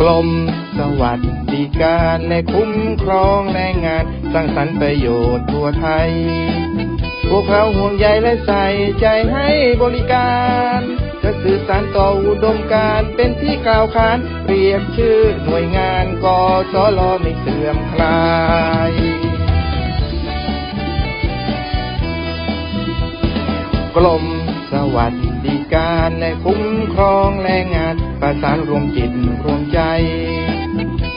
กรมสวัสดิการและคุ้มครองแรงงาน สร้างสรรค์ประโยชน์ทั่วไทย พวกเราห่วงใยและใส่ใจให้บริการ จะสื่อสารต่ออุดมการเป็นที่กล่าวขานเรียกชื่อหน่วยงานกสลไม่เสื่อมคลายกรมสวัสดิการและคุ้มครองแรงงาน ประสานรวมจิตรวมใจ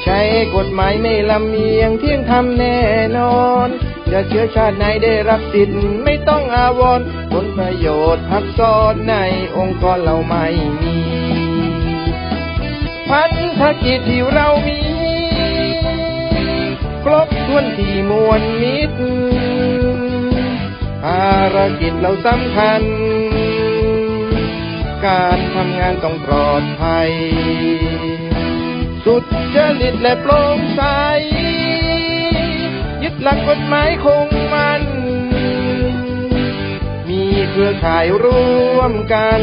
ใช้กฎหมายไม่ลำเอียงเที่ยงธรรมแน่นอน จะเชื้อชาติไหนได้รับสิทธิ์ไม่ต้องอาวรณ์ผลประโยชน์ทับซ้อนในองค์กรเราไม่มี พันธกิจที่เรามี ครบถ้วนที่มวลมิตรภารกิจเราสำคัญ การทำงานต้องปลอดภัย สุดจริตและโปร่งใส ยึดหลักกฎหมายคงมัน มีเครือข่ายร่วมกัน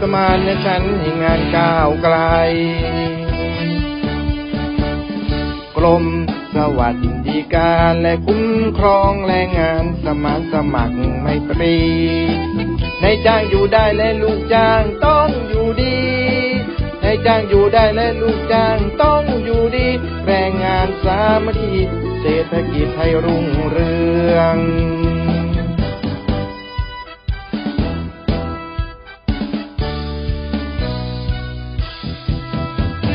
สมานในชั้นให้งานก้าวไกลกรมสวัสดิการและคุ้มครองแรงงานสมัครสมัครไม่ตรี จ้างอยู่ได้และลูกจ้างต้องอยู่ดีในจ้างอยู่ได้และลูกจ้างต้องอยู่ดี แรงงานสามัคคีเศรษฐกิจไทยรุ่งเรือง